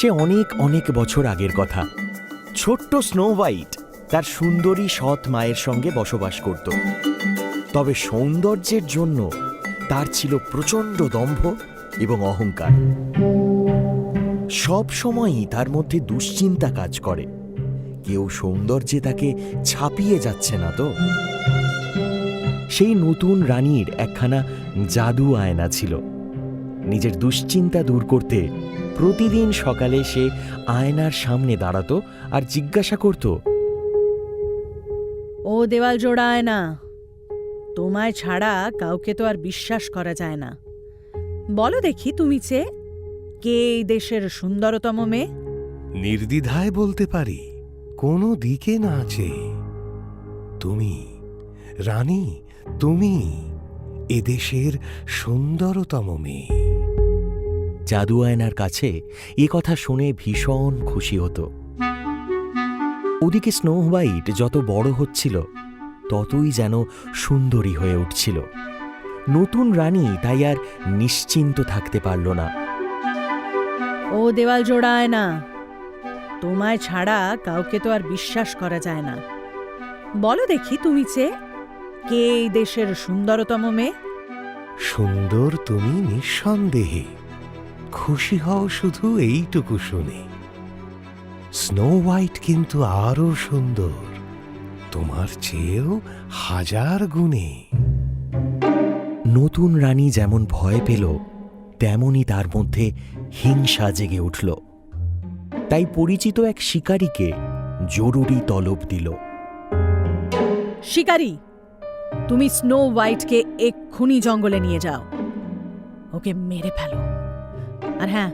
সে অনেক অনেক বছর আগের কথা। ছোট্ট স্নো হোয়াইট তার সুন্দরী সৎ মায়ের সঙ্গে বসবাস করত। তবে সৌন্দর্যের জন্য তার ছিল প্রচণ্ড দম্ভ এবং অহংকার। সব সময়ই তার মধ্যে দুশ্চিন্তা কাজ করে। কেউ সৌন্দর্যে তাকে ছাপিয়ে যাচ্ছে না তো। সেই নতুন রানীর একখানা জাদু আয়না ছিল। নিজের দুশ্চিন্তা দূর করতে প্রতিদিন সকালে সে আয়নার সামনে দাঁড়াতো আর জিজ্ঞাসা করত ও দেওয়াল জোড়ায় না তোমায় ছাড়া কাউকে তো আর বিশ্বাস করা যায় না। বলো দেখি তুমি চেয়ে কে এই দেশের সুন্দরতম মেয়ে? নির্দ্বিধায় বলতে পারি কোনো দিকে না আছে তুমি রানী তুমি এদেশের সুন্দরতম মেয়ে। জাদু আয়নার কাছে এ কথা শুনে ভীষণ খুশি হতো। ওদিকে স্নো হোয়াইট যত বড় হচ্ছিল ততই যেন সুন্দরী হয়ে উঠছিল। নতুন রানী তাই আর নিশ্চিন্ত থাকতে পারল না। ও দেওয়াল জোড়ায় না। তোমায় ছাড়া কাউকে তো আর বিশ্বাস করা যায় না। বলো দেখি তুমি চেয়ে কে এই দেশের সুন্দরতম মেয়ে? সুন্দর তুমি নিঃসন্দেহে। খুশি হও শুধু এইটুকু শুনে। স্নো হোয়াইট কিন্তু আরও সুন্দর। তোমার চেয়েও হাজার গুণে। নতুন রানী যেমন ভয় পেল, তেমনই তার মধ্যে হিংসা জেগে উঠল। তাই পরিচিত এক শিকারীকে জরুরি তলব দিল। শিকারী, তুমি স্নো হোয়াইটকে এক্ষুনি জঙ্গলে নিয়ে যাও। ওকে মেরে ফেলো। আর হ্যাঁ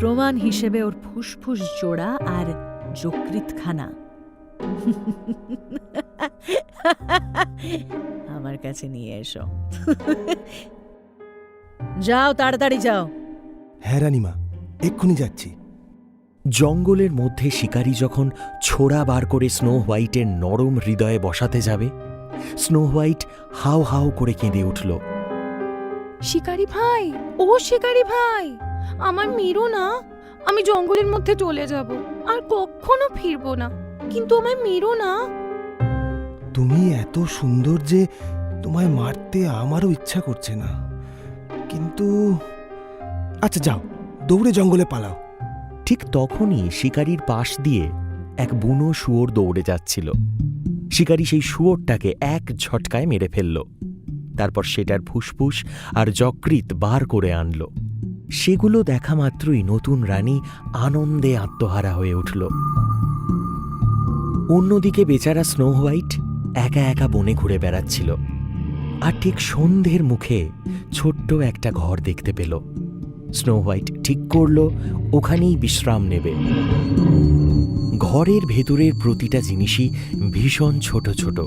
প্রমাণ হিসেবে ওর ফুসফুস জোড়া আর যকৃতখানা আমার কাছে নিয়ে এসো। যাও, তাড়াতাড়ি যাও। হ্যাঁ এক্ষুনি যাচ্ছি। জঙ্গলের মধ্যে শিকারী যখন ছোড়া বার করে স্নো হোয়াইটের নরম হৃদয়ে বসাতে যাবে, স্নো হোয়াইট হাও হাও করে কেঁদে উঠল। শিকারি ভাই ও শিকারি ভাই আমার মেরো না আমি জঙ্গলের মধ্যে চলে যাব আর কখনো ফিরবো না কিন্তু আমায় মেরো না। তুমি এত সুন্দর যে তোমায় মারতে আমারও ইচ্ছা করছে না কিন্তু আচ্ছা যাও দৌড়ে জঙ্গলে পালাও। ঠিক তখনই শিকারীর পাশ দিয়ে এক বুনো শুয়োর দৌড়ে যাচ্ছিল। শিকারী সেই শুয়োরটাকে এক ঝটকায় মেরে ফেলল। তারপর সেটার ফুসফুস আর যকৃত বার করে আনল। সেগুলো দেখা মাত্রই নতুন রানী আনন্দে আত্মহারা হয়ে উঠল। অন্যদিকে বেচারা স্নো হোয়াইট একা একা বনে ঘুরে বেড়াচ্ছিল। আর ঠিক সন্ধ্যের মুখে ছোট্ট একটা ঘর দেখতে পেল। স্নো হোয়াইট ঠিক করল, ওখানেই বিশ্রাম নেবে। ঘরের ভেতরের প্রতিটা জিনিসই ভীষণ ছোট ছোট।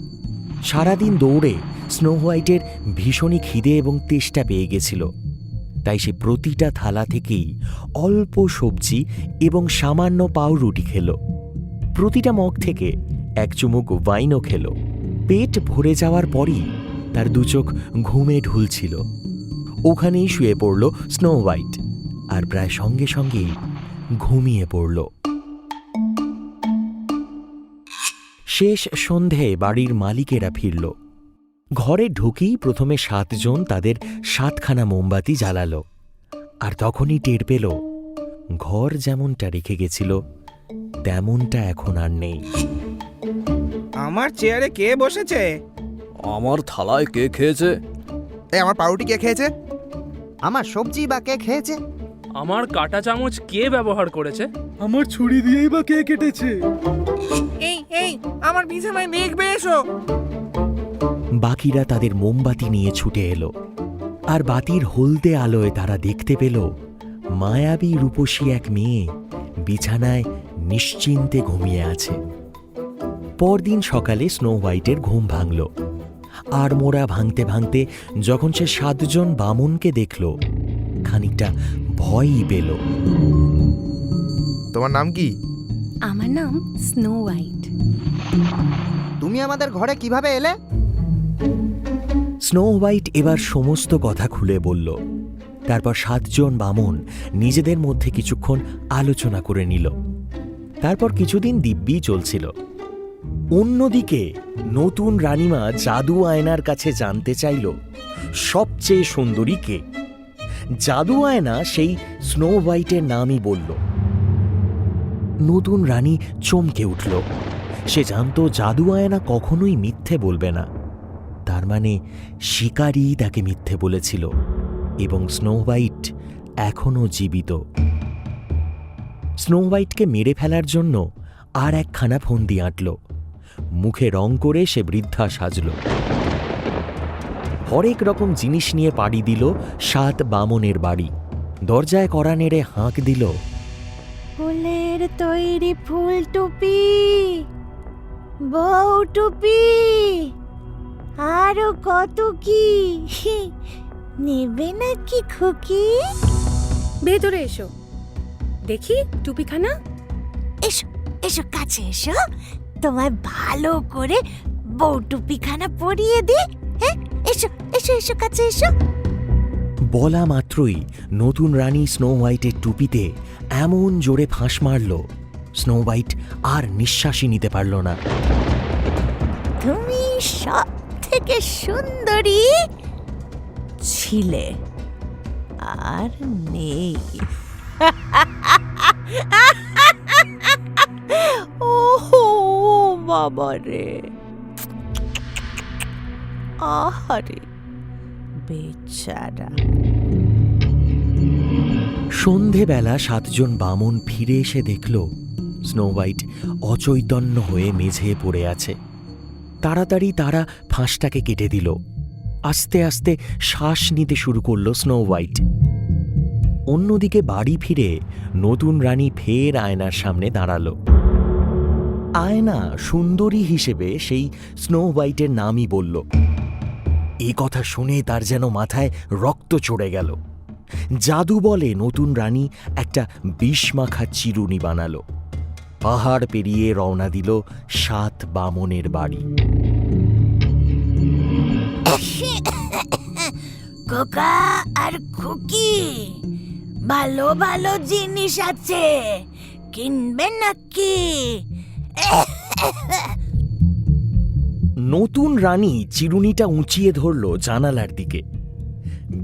সারাদিন দৌড়ে স্নো হোয়াইটের ভীষণই খিদে এবং তেষ্টা পেয়ে গেছিল। তাই সে প্রতিটা থালা থেকেই অল্প সবজি এবং সামান্য পাউরুটি খেল। প্রতিটা মগ থেকে এক চুমুক ওয়াইনও খেল। পেট ভরে যাওয়ার পরই তার দুচোখ ঘুমে ঢুলছিল। ওখানেই শুয়ে পড়ল স্নো হোয়াইট আর প্রায় সঙ্গে সঙ্গেই ঘুমিয়ে পড়ল। শেষ সন্ধে বাড়ির মালিকেরা ফিরল। ঘরে ঢুকেই প্রথমে সাতজন তাদের সাতখানা মোমবাতি জ্বালালো। আর তখনই টের পেল ঘর যেমনটা রেখে গেছিল তেমনটা এখন আর নেই। আমার চেয়ারে কে বসেছে? আমার থালায় কে খেয়েছে? এই আমার পাউরুটি কে খেয়েছে? আমার সবজি বা কে খেয়েছে? আমার কাটা চামচ কে ব্যবহার করেছে? আমার ছুরি দিয়েই বা কে কেটেছে? আমার বিছানায় দেখবে এসো বাকিরা তাদের মোমবাতি নিয়ে ছুটে এলো। আর বাতির হলদে আলোয় তারা দেখতে পেল মায়াবী রূপসী এক মেয়ে বিছানায় নিশ্চিন্তে ঘুমিয়ে আছে। পরদিন সকালে স্নো হোয়াইটের ঘুম ভাঙল। আর মোড়া ভাঙতে ভাঙতে যখন সে সাতজন বামুনকে দেখল খানিকটা ভয়ই পেল। তোমার নাম কি? আমার নাম স্নো হোয়াইট। তুমি আমাদের ঘরে কীভাবে এলে? স্নো হোয়াইট এবার সমস্ত কথা খুলে বলল। তারপর সাতজন বামন নিজেদের মধ্যে কিছুক্ষণ আলোচনা করে নিল। তারপর কিছুদিন দিব্যি চলছিল। অন্যদিকে নতুন রানীমা জাদু আয়নার কাছে জানতে চাইল, সবচেয়ে সুন্দরী কে? জাদু আয়না সেই স্নো হোয়াইটের নামই বলল। নতুন রানী চমকে উঠল। সে জানতো জাদু আয়না কখনোই মিথ্যে বলবে না। তার মানে শিকারী তাকে মিথ্যে বলেছিল এবং স্নো হোয়াইট এখনও জীবিত। স্নো হোয়াইটকে মেরে ফেলার জন্য আর একখানা ফন্দি আঁটল। মুখে রং করে সে বৃদ্ধা সাজল। হরেক রকম জিনিস নিয়ে পাড়ি দিল সাত বামনের বাড়ি। দরজায় কড়া নেড়ে হাঁক দিল, ফুলের তৈরি ফুল টুপি। বউ টুপি। আরও কত কি? নেবে নাকি খুকি? ভেতরে এসো। দেখি টুপিখানা। এসো এসো কাছে এসো। তোমায় ভালো করে বউ টুপিখানা পরিয়ে দি হ্যাঁ এসো এসো এসো কাছে এসো। বলা মাত্রই নতুন রানী স্নো হোয়াইটের টুপিতে এমন জোরে ফাঁস মারল। স্নো হোয়াইট আর নিঃশ্বাসই নিতে পারল না। তুমি সব থেকে সুন্দরী ছিলে। আর নেই। ও বাবা রে। আহারে বেচারা। সন্ধেবেলা সাতজন বামন ফিরে এসে দেখল স্নো হোয়াইট অচৈতন্য হয়ে মেঝে পড়ে আছে। তাড়াতাড়ি তারা ফাঁসটাকে কেটে দিল। আস্তে আস্তে শ্বাস নিতে শুরু করল স্নো হোয়াইট। অন্যদিকে বাড়ি ফিরে নতুন রানী ফের আয়নার সামনে দাঁড়াল। আয়না সুন্দরী হিসেবে সেই স্নো হোয়াইটের নামই বলল। এই কথা শুনে তার যেন মাথায় রক্ত চড়ে গেল। জাদু বলে নতুন রানী একটা বিষমাখা চিরুনি বানালো। পাহাড় পেরিয়ে রওনা দিল সাত বামনের বাড়ি। কোকা আর খুকি ভালো ভালো জিনিস আছে কিনবে নাকি? নতুন রানী চিরুনিটা উঁচিয়ে ধরল জানালার দিকে।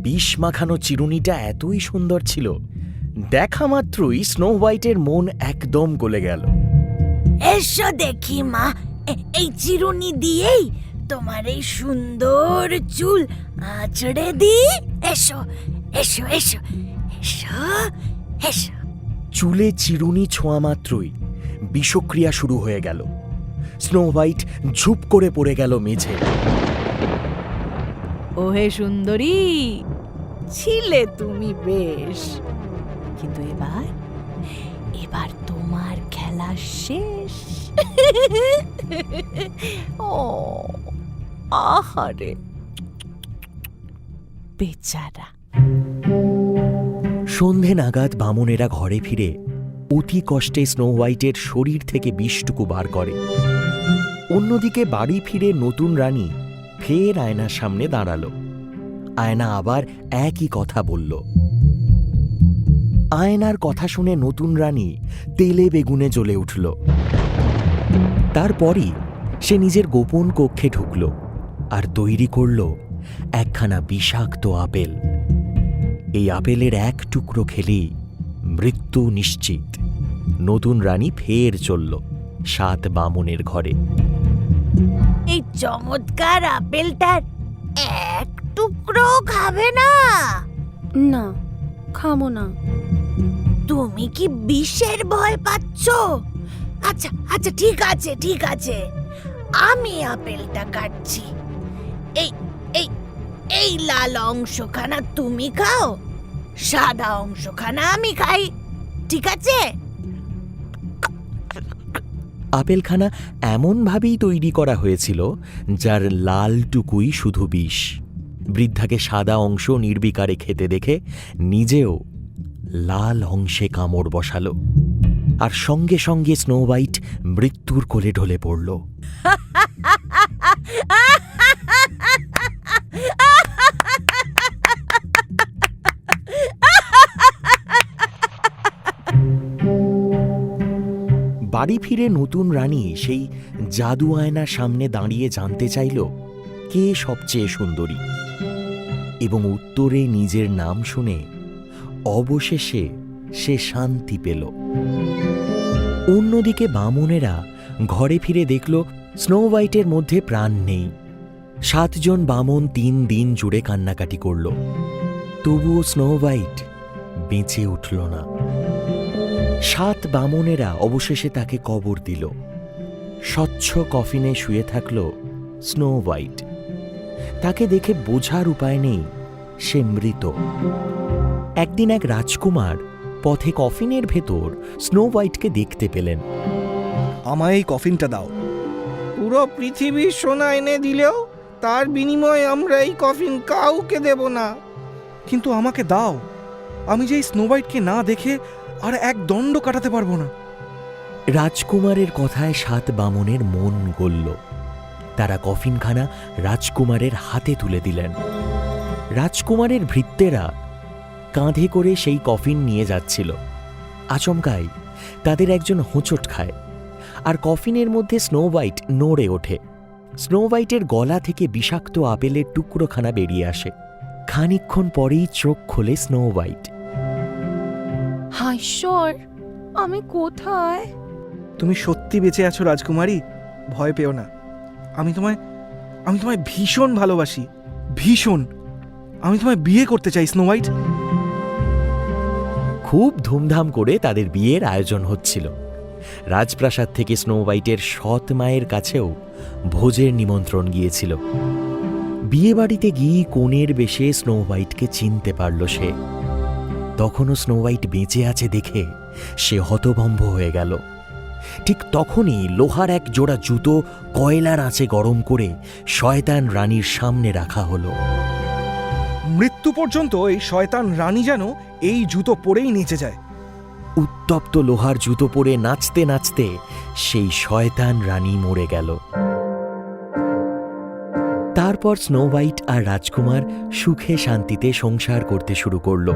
বিষ মাখানো চিরুনিটা এতই সুন্দর ছিল দেখা মাত্রই স্নো হোয়াইটের মন একদম গলে গেল। এসো দেখি মা। এই চিরুনি দিয়েই তোমার এই সুন্দর চুল আঁচড়ে দি এসো এসো এসো এসো এসো। চুলে চিরুনি ছোঁয়া মাত্রই বিষক্রিয়া শুরু হয়ে গেল। স্নো হোয়াইট ঝুপ করে পড়ে গেল মেঝে। ওহে সুন্দরী ছিলে তুমি বেশ। কিন্তু এবার এবার তোমার খেলা শেষ। ও, আহারে। বেচারা। সন্ধে নাগাদ বামুনেরা ঘরে ফিরে অতি কষ্টে স্নো হোয়াইটের শরীর থেকে বিষটুকু বার করে। অন্যদিকে বাড়ি ফিরে নতুন রানী ফের আয়নার সামনে দাঁড়াল। আয়না আবার একই কথা বলল। আয়নার কথা শুনে নতুন রানী তেলে বেগুনে জ্বলে উঠল। তারপরই সে নিজের গোপন কক্ষে ঢুকল আর তৈরি করল একখানা বিষাক্ত আপেল। এই আপেলের এক টুকরো খেলেই মৃত্যু নিশ্চিত। নতুন রানী ফের চলল সাত বামনের ঘরে। এই চমৎকার আপেলটার এক টুকরো খাবে না? না খাব না। তুমি কি বিষের ভয় পাচ্ছ? আচ্ছা আচ্ছা ঠিক আছে ঠিক আছে। আমি আপেলটা কাটছি। এই এই এই লাল অংশখানা তুমি খাও, সাদা অংশখানা আমি খাই, ঠিক আছে? আপেলখানা এমনভাবেই তৈরি করা হয়েছিল, যার লালটুকুই শুধু বিষ। বৃদ্ধাকে সাদা অংশ নির্বিকারে খেতে দেখে নিজেও লাল অংশে কামড় বসাল আর সঙ্গে সঙ্গে স্নো হোয়াইট মৃত্যুর কোলে ঢলে পড়ল। বাড়ি ফিরে নতুন রানী সেই জাদু আয়নার সামনে দাঁড়িয়ে জানতে চাইল, কে সবচেয়ে সুন্দরী? এবং উত্তরে নিজের নাম শুনে অবশেষে সে শান্তি পেল। অন্যদিকে বামুনেরা ঘরে ফিরে দেখল, স্নো হোয়াইটের মধ্যে প্রাণ নেই। সাতজন বামন তিন দিন জুড়ে কান্নাকাটি করল। তবুও স্নো হোয়াইট বেঁচে উঠল না। সাত বামনেরা অবশেষে তাকে কবর দিল। স্বচ্ছ কফিনে শুয়ে থাকল স্নো হোয়াইট। তাকে দেখে বোঝার উপায় নেই, সে মৃত। একদিন এক রাজকুমার পথে কফিনের ভেতর স্নো হোয়াইটকে দেখতে পেলেন। আমায় এই কফিনটা দাও। পুরো পৃথিবীর সোনা এনে দিলেও তার বিনিময়ে আমরা এই কফিন কাউকে দেব না। কিন্তু আমাকে দাও। আমি যে এই স্নো হোয়াইটকে না দেখে আর এক দণ্ড কাটাতে পারব না। রাজকুমারের কথায় সাত বামনের মন গলল। তারা কফিনখানা রাজকুমারের হাতে তুলে দিলেন। রাজকুমারের ভৃত্যেরা কাঁধে করে সেই কফিন নিয়ে যাচ্ছিল। আচমকাই তাদের একজন হোঁচট খায়। আর কফিনের মধ্যে স্নো হোয়াইট নড়ে ওঠে। স্নো হোয়াইটের গলা থেকে বিষাক্ত আপেলের টুকরোখানা বেরিয়ে আসে। খানিকক্ষণ পরেই চোখ খোলে স্নো হোয়াইট। হায় ঈশ্বর আমি কোথায়? তুমি সত্যি বেঁচে আছো রাজকুমারী? ভয় পেও না। আমি তোমায় আমি তোমায় ভীষণ ভালোবাসি। ভীষণ। আমি তোমায় বিয়ে করতে চাই স্নো হোয়াইট। খুব ধুমধাম করে তাদের বিয়ের আয়োজন হচ্ছিল। রাজপ্রাসাদ থেকে স্নো হোয়াইটের সৎ মায়ের কাছেও ভোজের নিমন্ত্রণ গিয়েছিল। বিয়ে বাড়িতে গিয়ে কোণের বেশে স্নো হোয়াইটকে চিনতে পারল সে। তখনও স্নো হোয়াইট বেঁচে আছে দেখে সে হতভম্ব হয়ে গেল। ঠিক তখনই লোহার এক জোড়া জুতো কয়লার আঁচে গরম করে শয়তান রানীর সামনে রাখা হলো। মৃত্যু পর্যন্ত এই শয়তান রানী যেন এই জুতো পরেই নেচে যায়। উত্তপ্ত লোহার জুতো পরে নাচতে নাচতে সেই শয়তান রানী মরে গেল। তারপর স্নো হোয়াইট আর রাজকুমার সুখে শান্তিতে সংসার করতে শুরু করল।